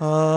Ah.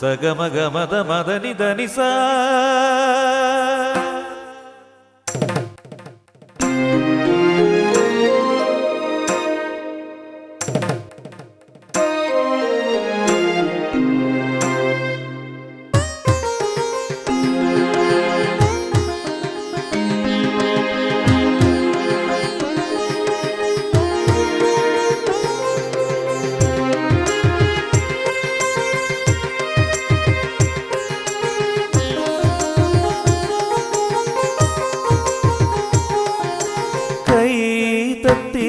சகமகமத மத நிதனிசா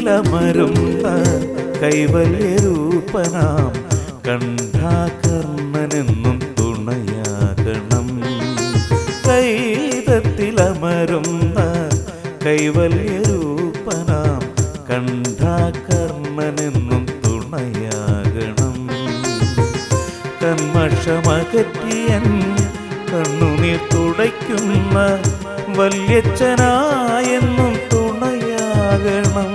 കൈതത്തിലമരുന്ന കൈവല്യരൂപനാം കണ്ഠാകർണനെന്നും തുണയാകണം. കൈതത്തിലമരുന്ന കൈവല്യരൂപനാം കണ്ഠാകർണനെന്നും തുണയാകണം. കന്മഷമകറ്റിയൻ കണ്ണുനീർ തുടയ്ക്കുന്ന വല്യച്ഛനായെന്നും തുണയാകണം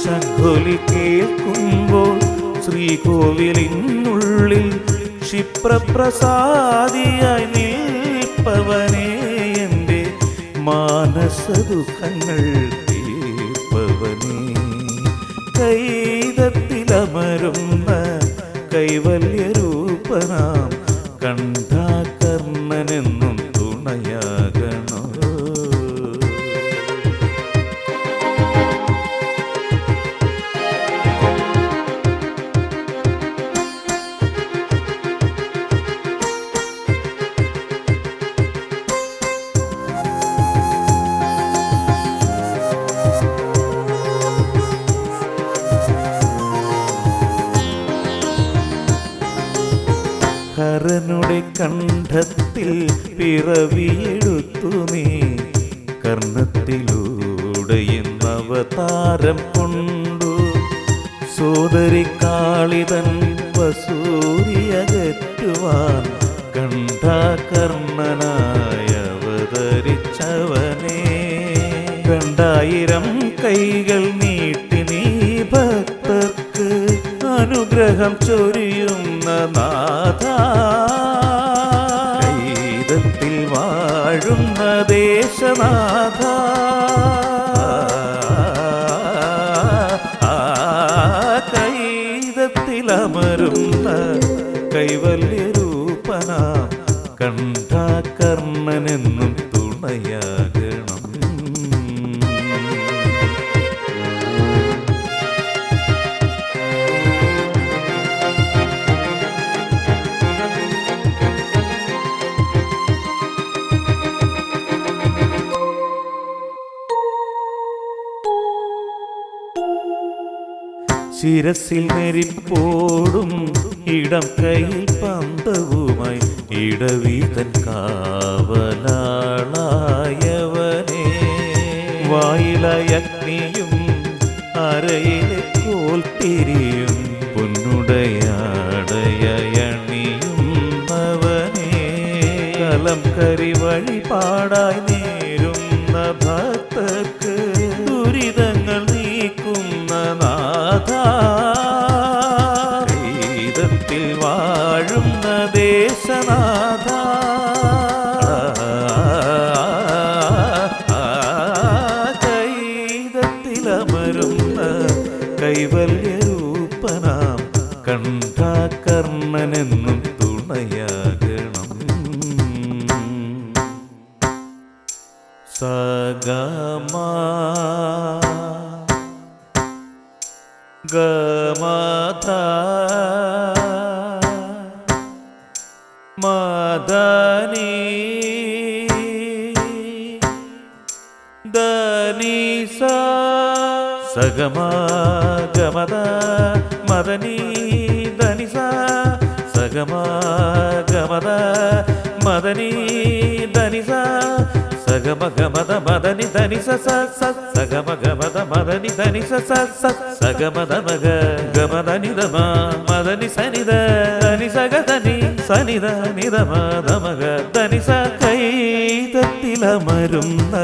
ശംഖൊലി കേൾക്കുമ്പോൾ ശ്രീകോവിലിനുള്ളിൽ ക്ഷിപ്രപ്രസാദിയായി നിൽപ്പവനെ എന്റെ മാനസദുഃഖങ്ങൾ തീർപ്പവനെ കൈതത്തിലമരുന്ന കൈവല്യരൂപനാം കണ്ഠാകർണനെന്നും ഹരനുടെ കണ്ഠത്തിൽ പിറവിയെടുത്തു നീ. കർണത്തിലൂടെ അവതാരം കൊണ്ടു സോദരി കാളിതൻ വസൂരിയകറ്റുവാൻ കണ്ഠാകർണനായ അവതരിച്ചവനേ. രണ്ടായിരം കൈകൾ നീട്ടി നീ ഭക്തർക്ക് അനുഗ്രഹം ചൊരിയുന്ന നാഥ കണ്ഠാകർണനെന്നും തുണയാകണം. ശിരസിൽ നെരിപ്പോടും ഇടം കയ്യിൽ പന്തവുമായി ഇടവീതൻ കാവലാളായവനെ. വായിലയഗ്നിയും അരയിലെ കോൽത്തിരിയും പൊന്നുടയാടയണിയും അവനെ. കലം കരി വഴിപാടായി നേരുന്ന ഭക്തക്ക് ദുരിതങ്ങൾ സഗമാ ഗമാധ മദനി ദനിസ സഗമാ ഗമദ മദനി ദനിസ സഗമാ ഗമദ മദനി ഗമദ നിദമ മദനി സനിദ ധനി സഗദനി സനിദ നിദമ ദമഗ ധനിസ കൈതത്തിലമരുന്ന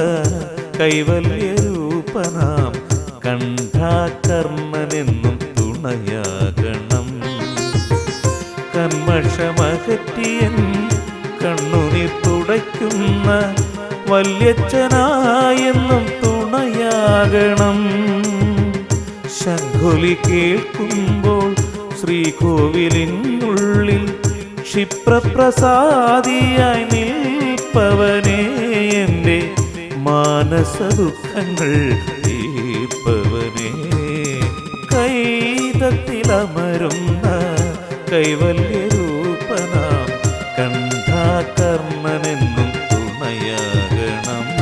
കണ്ഠാകർമ്മനെന്നും തുണയാകണം കന്മഷമകറ്റിയൻ കണ്ണുനീർ തുടയ്ക്കുന്ന വല്യച്ഛനായെന്നും തുണയാകണം. ശംഖുലി കേൾക്കുമ്പോൾ ശ്രീകോവിലിനുള്ളിൽ ക്ഷിപ്രപ്രസാദിയായി നിൽപ്പവനേ എന്റെ മാനസ ദുഃഖങ്ങൾ തീർപ്പവനേ കൈതത്തിലമരുന്ന കണ്ഠാകർമ്മനെന്നും കണ്ഠാകർണനെന്നും തുണയാകണം